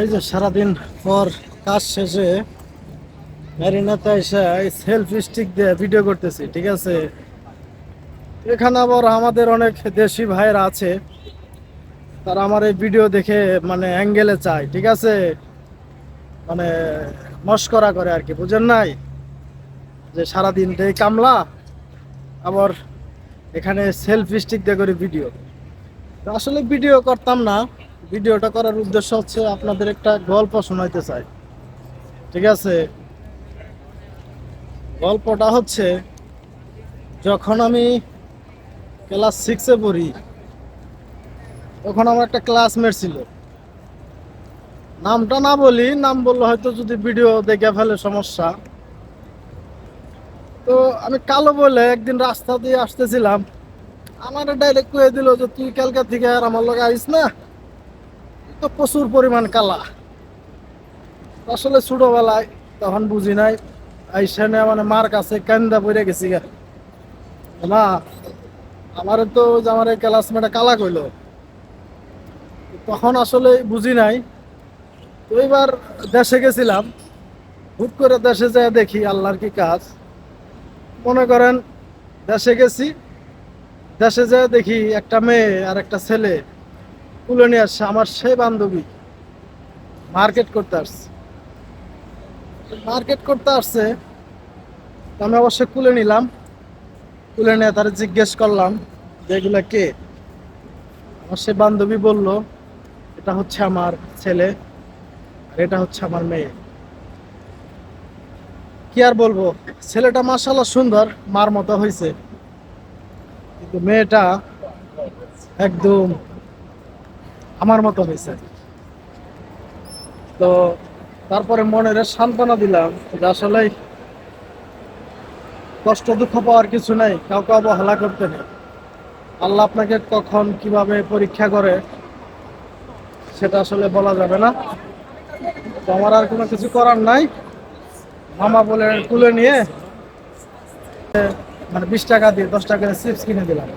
এই যে সারাদিন পর কাজ শেষে ম্যারিনাতে এসে সেলফি স্টিক দিয়ে ভিডিও করতেছি, ঠিক আছে? এখানে আবার আমাদের অনেক দেশি ভাইয়েরা আছে, তারা আমার এই ভিডিও দেখে মানে অ্যাঙ্গেলে চায়, ঠিক আছে? মানে মস্করা করে আর কি, বুঝেন নাই? যে সারাদিন এই কামলা, আবার এখানে সেলফি স্টিক দিয়ে করে ভিডিও আসলে ভিডিও করতাম না ভিডিওটা করার উদ্দেশ্য হচ্ছে আপনাদের একটা গল্প শোনাইতে চাই। ঠিক আছে? গল্পটা হচ্ছে, যখন আমি ক্লাস সিক্সে পড়ি, তখন আমার একটা ক্লাসমেট ছিল। নামটা না বলি, নাম বললে হয়তো যদি ভিডিও দেখে ফেলে সমস্যা। তো আমি কালো বলে একদিন রাস্তা দিয়ে আসতেছিলাম। আমার ডাইরেক্ট কয়ে দিল যে, তুই কালকা থেকে আর আমার লগে আইস না? তো প্রচুর পরিমাণ কালা। আসলে ছোটবেলায় তখন বুঝি নাই আইসানে মানে মার কাছে কান্দা পড়ে গেছি গা। না আমার তো আমার ক্লাসমেটে কালা কইলো। তখন আসলে বুঝি নাই, তো এবার দেশে গেছিলাম। হুট করে দেশে যায় দেখি আল্লাহর কি কাজ। মনে করেন, দেশে গেছি, দেশে যায় দেখি একটা মেয়ে আর একটা ছেলে। তুলে নিয়ে আসছে, আমার সেই বান্ধবী মার্কেট করতে আসছে। মার্কেট করতে আসছে আমি অবশ্যই কুলে নিলাম। কুলে নিয়ে তার জিজ্ঞেস করলাম যে এগুলা কে? আমার সে বান্ধবী বলল, এটা হচ্ছে আমার ছেলে আর এটা হচ্ছে আমার মেয়ে। কি আর বলব? ছেলেটা মাসাল্লাহ সুন্দর, মার মতো হয়েছে কিন্তু মেয়েটা একদম আমার মতো হয়েছে। তো তারপরে মনের সান্ত্বনা দিলাম যে আসলে কষ্ট দুঃখ পাওয়ার কিছু নাই, কাউকে অবহেলা করতে নেই। আল্লাহ আপনাকে কখন কীভাবে পরীক্ষা করে সেটা আসলে বলা যাবে না। তো আমার আর কোনো কিছু করার নাই। মামা বলে তুলে নিয়ে মানে বিশ টাকা দিয়ে দশ টাকা চিপস কিনে দিলাম।